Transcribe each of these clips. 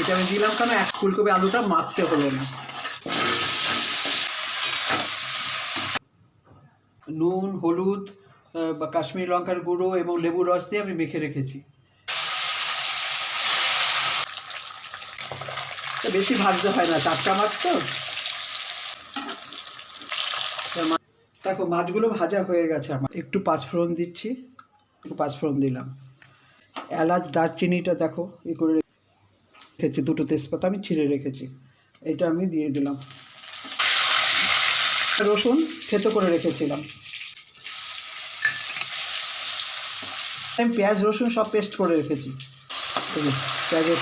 এটা আমি দিলাম কেন? এক ফুলকপি আলুটা মাখতে হলো না। নুন, হলুদ বা কাশ্মীরি লঙ্কার গুঁড়ো এবং লেবুর রস দিয়ে আমি মেখে রেখেছি। বেশি ভাজতে হয় না, টাটকা মাছ তো। দেখো, মাছগুলো ভাজা হয়ে গেছে আমার। একটু পাঁচফোড়ন দিচ্ছি। পাঁচফোড়ন দিলাম। এলাচ, দারচিনিটা দেখো, ই করে রেখেছি, দুটো তেজপাতা আমি ছিঁড়ে রেখেছি। এটা আমি দিয়ে দিলাম। রসুন থেতো করে রেখেছিলাম। আমি পেঁয়াজ, রসুন সব পেস্ট করে রেখেছি। পেঁয়াজের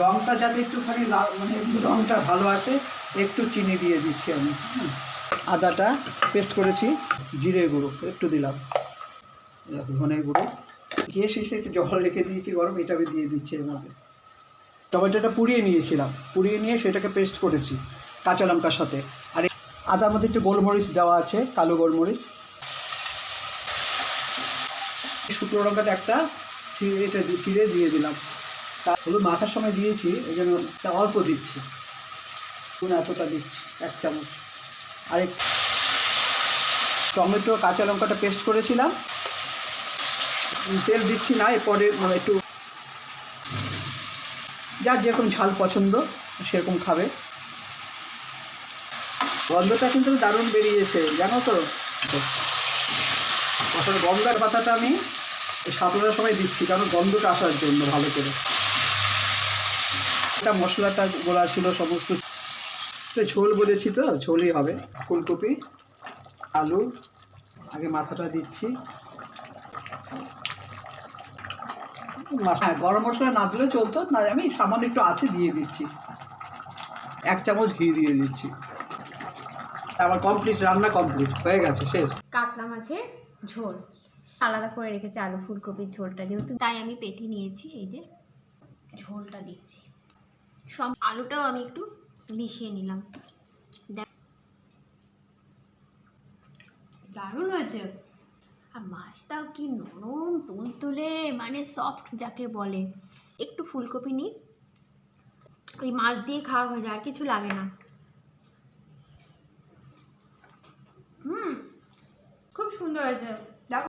রঙটা যাতে একটুখানি লাল মানে রঙটা ভালো আসে, একটু চিনি দিয়ে দিচ্ছি আমি। আদাটা পেস্ট করেছি, জিরে গুঁড়ো একটু দিলাম। ধনের গুঁড়ো। গিয়ে শেষে একটু জল রেখে দিয়েছি, গরম, এটা আমি দিয়ে দিচ্ছি এর মধ্যে। টমেটোটা পুড়িয়ে নিয়েছিলাম, পুড়িয়ে নিয়ে সেটাকে পেস্ট করেছি, কাঁচা লঙ্কার সাথে। আর আদার মধ্যে একটু গোলমরিচ দেওয়া আছে, কালো গোলমরিচ। শুকনো লঙ্কাটা একটা এটা চিড়ে দিয়ে দিলাম। তা হলুদ মাখার সময় দিয়েছি, এই জন্য অল্প দিচ্ছি। নুন এতটা দিচ্ছি, এক চামচ। আর এক টমেটো, কাঁচা লঙ্কাটা পেস্ট করেছিলাম। তেল দিচ্ছি না, এরপরে একটু যার যেরকম ঝাল পছন্দ, সেরকম খাবে। গন্ধটা কিন্তু দারুণ বেরিয়েছে, জানো তো? আসলে গঙ্গার পাতাটা আমি সাঁতরার সময় দিচ্ছি, কারণ গন্ধটা আসার জন্য ভালো করে। এটা মশলাটা গোলা ছিল, সমস্ত ঝোল বলেছি তো, ঝোলই হবে, ফুলকপি, আলু, আগে মাথাটা দিচ্ছি মাছ- হ্যাঁ গরম মশলা না দিলেও চলতো, না, আমি সামান্য একটু আছে দিয়ে দিচ্ছি। এক চামচ ঘি দিয়ে দিচ্ছি। আমার কমপ্লিট রান্না কমপ্লিট হয়ে গেছে, শেষ। কাতলা মাছের ঝোল। আলাদা করে রেখেছি আলু ফুলকপির ঝোলটা যেহেতু, তাই আমি পেটে নিয়েছি, এই যে ঝোলটা দিচ্ছি সব আলুটাও আমি একটু মিশিয়ে নিলাম। দারুণ হয়েছে। আর মাছটাও কি নরম, তুলতুলে মানে সফট যাকে বলে। একটু ফুলকপি নিই। এই মাছ দিয়ে খাওয়া হয়ে যায়, আর কিছু লাগে না। হুম, খুব সুন্দর হয়েছে।